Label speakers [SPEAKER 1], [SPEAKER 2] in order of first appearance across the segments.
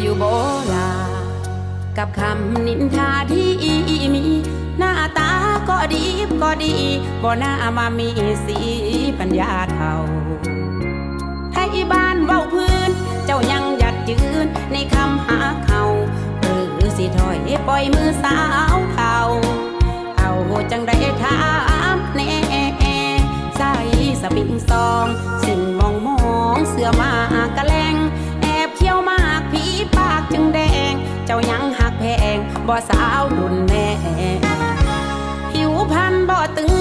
[SPEAKER 1] อยู่โบรากับคำนินทาที่มี หน้าตาก็ดีก็ดีบ่น่ามามีสีปัญญาเท่าไทยบ้านเว้าพื้น เจ้ายังหยัดยืนในคำหาเขาหรือสิถอยปล่อยมือสาวเท่าเอาจังได้ถามแน่ใส่สปิงซอง สิ่งมองมองเสื้อมากะแลง บ่สาวรุ่นแม่ ผิวพันบ่ตึง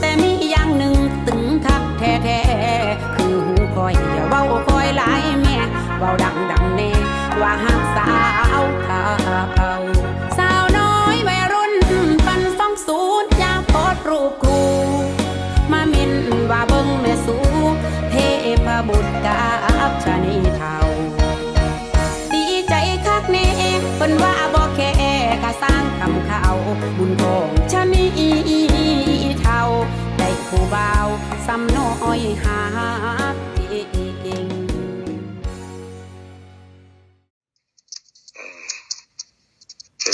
[SPEAKER 1] แต่มีอย่างหนึ่งตึงคักแท้ๆ คือหูคอยอย่าเว้าคอยหลายแม่เว้าดังดังแน่ว่าหักสาวเขาสาวน้อยวัยรุ่นปันสองศูนย์ยาโพสต์รูปครู มาเมินว่าเบิ่งแม่สูเทพบุตรกับชนีเทาดีใจคักแน่เพิ่นว่า ผู้เบาสำน้อยหาเอง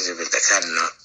[SPEAKER 1] จะเป็ขันเนาะ